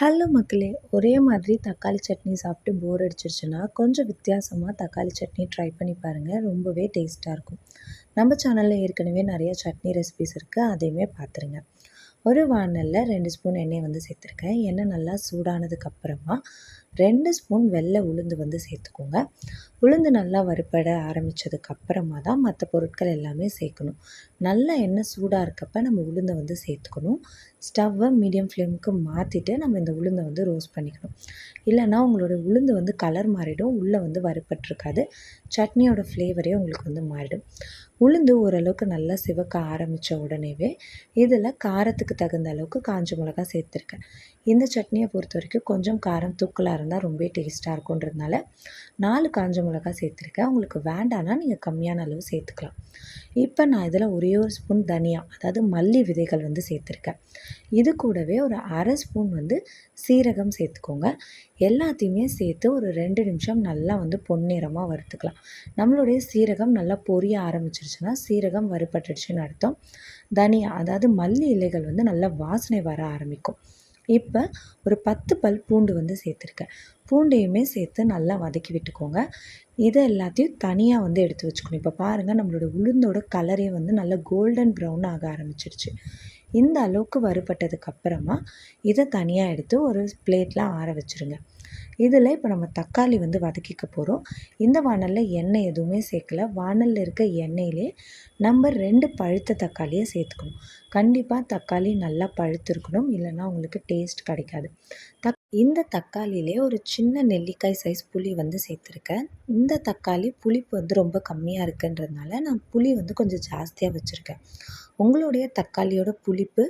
Hello மக்களே ஒரே மாதிரி தக்காளி சட்னி சாப்பிட்டு போர் அடிச்சிருச்சுன்னா கொஞ்சம் வித்தியாசமாக தக்காளி சட்னி ட்ரை பண்ணி பாருங்கள் ரொம்பவே டேஸ்ட்டாக இருக்கும். நம்ம சேனலில் ஏற்கனவே நிறைய சட்னி ரெசிபிஸ் இருக்குது அதையுமே பார்த்துருங்க. ஒரு வானலில் ரெண்டு ஸ்பூன் எண்ணெய் வந்து சேர்த்துருக்கேன். எண்ணெய் நல்லா சூடானதுக்கப்புறமா ரெண்டு ஸ்பூன் வெள்ளை உளுந்து வந்து சேர்த்துக்கோங்க. உளுந்து நல்லா வறுப்பட ஆரம்பித்ததுக்கப்புறமா தான் மற்ற பொருட்கள் எல்லாமே சேர்க்கணும். நல்லா எண்ணெய் சூடாக இருக்கப்போ நம்ம உளுந்தை வந்து சேர்த்துக்கணும். ஸ்டவ்வை மீடியம் ஃப்ளேமுக்கு மாற்றிட்டு நம்ம இந்த உளுந்தை வந்து ரோஸ்ட் பண்ணிக்கணும். இல்லைன்னா உங்களோட உளுந்து வந்து கலர் மாறிடும். உள்ளே வந்து வறுப்பட்டிருக்காது சட்னியோட ஃப்ளேவரே உங்களுக்கு வந்து மாறிடும். உளுந்து ஓரளவுக்கு நல்லா சிவக்க ஆரம்பித்த உடனேவே இதில் காரத்துக்கு தகுந்த அளவுக்கு காஞ்ச மிளகா சேர்த்துருக்கேன். இந்த சட்னியை பொறுத்த வரைக்கும் கொஞ்சம் காரம் தூக்கலாக இருந்தால் ரொம்ப டேஸ்ட்டாக இருக்குன்றதுனால நாலு காஞ்ச மிளகா சேர்த்துருக்கேன். உங்களுக்கு வேண்டாம்னா நீங்கள் கம்மியான அளவு சேர்த்துக்கலாம். இப்போ நான் இதில் ஒரே ஒரு ஸ்பூன் தனியா அதாவது மல்லி விதைகள் வந்து சேர்த்துருக்கேன். இது கூடவே ஒரு அரை ஸ்பூன் வந்து சீரகம் சேர்த்துக்கோங்க. எல்லாத்தையுமே சேர்த்து ஒரு ரெண்டு நிமிஷம் நல்லா வந்து பொன்னிறமாக வறுத்துக்கலாம். நம்மளுடைய சீரகம் நல்லா பொரிய ஆரம்பிச்சிருச்சுன்னா சீரகம் வறுபட்டுருச்சுன்னு அர்த்தம். தனியா அதாவது மல்லி இலைகள் வந்து நல்லா வாசனை வர ஆரம்பிக்கும். இப்போ ஒரு பத்து பல் பூண்டு வந்து சேர்த்துருக்கேன். பூண்டையுமே சேர்த்து நல்லா வதக்கி விட்டுக்கோங்க. இதை எல்லாத்தையும் தனியாக வந்து எடுத்து வச்சுக்கணும். இப்போ பாருங்கள் நம்மளோட உளுந்தோட கலரே வந்து நல்லா கோல்டன் ப்ரௌன் ஆக ஆரம்பிச்சிருச்சு. இந்த அளவுக்கு வறுபட்டதுக்கு அப்புறமா இதை தனியாக எடுத்து ஒரு பிளேட்டில் ஆற வச்சுருங்க. இதில் இப்போ நம்ம தக்காளி வந்து வதக்கிக்க போகிறோம். இந்த வானலில் எண்ணெய் எதுவுமே சேர்க்கல. வானலில் இருக்க எண்ணெயிலே நம்ம ரெண்டு பழுத்த தக்காளியை சேர்த்துக்கணும். கண்டிப்பாக தக்காளி நல்லா பழுத்திருக்கணும். இல்லைன்னா உங்களுக்கு டேஸ்ட் கிடைக்காது. தக் இந்த தக்காளியிலே ஒரு சின்ன நெல்லிக்காய் சைஸ் புளி வந்து சேர்த்துருக்கேன். இந்த தக்காளி புளிப்பு வந்து ரொம்ப கம்மியாக இருக்குன்றதுனால நான் புளி வந்து கொஞ்சம் ஜாஸ்தியாக வச்சுருக்கேன். உங்களுடைய தக்காளியோட புளிப்பு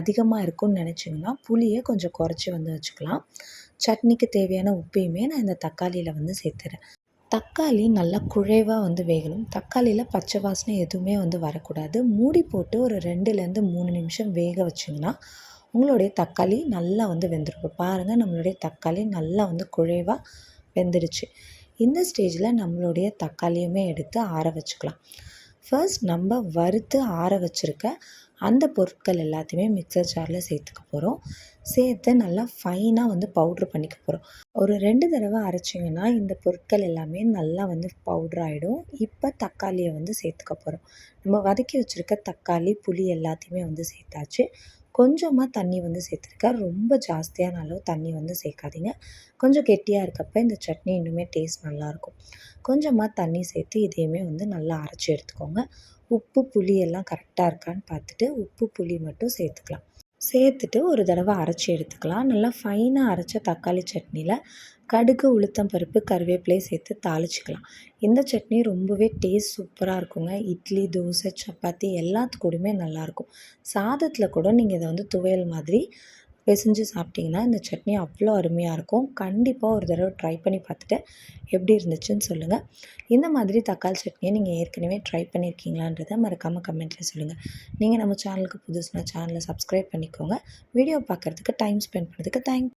அதிகமாக இருக்கும்னு நினச்சிங்கன்னா புளியை கொஞ்சம் குறைச்சி வந்து வச்சுக்கலாம். சட்னிக்கு தேவையான உப்பையுமே நான் இந்த தக்காளியில் வந்து சேர்த்துறேன். தக்காளி நல்லா குழைவாக வந்து வேகணும். தக்காளியில் பச்சை வாசனை எதுவுமே வந்து வரக்கூடாது. மூடி போட்டு ஒரு ரெண்டுலேருந்து மூணு நிமிஷம் வேக வச்சிங்கன்னா உங்களுடைய தக்காளி நல்லா வந்து வெந்திருக்கும். பாருங்கள் நம்மளுடைய தக்காளி நல்லா வந்து குழைவாக வெந்துடுச்சு. இந்த ஸ்டேஜில் நம்மளுடைய தக்காளியுமே எடுத்து ஆற வச்சுக்கலாம். ஃபர்ஸ்ட் நம்ம வறுத்து ஆற வச்சுருக்க அந்த பொருட்கள் எல்லாத்தையுமே மிக்சர் ஜாரில் சேர்த்துக்க போகிறோம் சேர்த்து நல்லா ஃபைனாக வந்து பவுட்ரு பண்ணிக்க போகிறோம் ஒரு ரெண்டு தடவை அரைச்சிங்கன்னா இந்த பொருட்கள் எல்லாமே நல்லா வந்து பவுட்ரு ஆகிடும் இப்போ தக்காளியை வந்து சேர்த்துக்க போகிறோம் நம்ம வதக்கி வச்சுருக்க தக்காளி புளி எல்லாத்தையுமே வந்து சேர்த்தாச்சு. கொஞ்சமாக தண்ணி வந்து சேர்த்துருக்கேன் ரொம்ப ஜாஸ்தியான அளவு தண்ணி வந்து சேர்க்காதீங்க. கொஞ்சம் கெட்டியாக இருக்கப்போ இந்த சட்னி இன்னுமே டேஸ்ட் நல்லாயிருக்கும் கொஞ்சமாக தண்ணி சேர்த்து இதையுமே வந்து நல்லா அரைச்சி எடுத்துக்கோங்க. உப்பு புளி எல்லாம் கரெக்டாக இருக்கான்னு பார்த்துட்டு உப்பு புளி மட்டும் சேர்த்துக்கலாம். சேர்த்துட்டு ஒரு தடவை அரைச்சி எடுத்துக்கலாம். நல்லா ஃபைனாக அரைச்ச தக்காளி சட்னியில் கடுகு உளுத்தம் பருப்பு கருவேப்பிலையை சேர்த்து தாளிச்சிக்கலாம். இந்த சட்னி ரொம்பவே டேஸ்ட் சூப்பராக இருக்குங்க. இட்லி தோசை சப்பாத்தி எல்லாத்துக்கூடயுமே நல்லாயிருக்கும். சாதத்தில் கூட நீங்கள் இதை வந்து துவையல் மாதிரி பிசைஞ்சு சாப்பிட்டிங்கன்னா இந்த சட்னி அவ்வளோ அருமையாக இருக்கும். கண்டிப்பாக ஒரு தடவை ட்ரை பண்ணி பார்த்துட்டு எப்படி இருந்துச்சுன்னு சொல்லுங்கள் இந்த மாதிரி தக்காளி சட்னியை நீங்கள் ஏற்கனவே ட்ரை பண்ணியிருக்கீங்களான்றதை மறக்காமல் கமெண்ட்டில் சொல்லுங்கள் நீங்கள் நம்ம சேனலுக்கு புதுசுனா சேனலை சப்ஸ்கிரைப் பண்ணிக்கோங்க. வீடியோ பார்க்குறதுக்கு டைம் ஸ்பெண்ட் பண்ணுறதுக்கு தேங்க்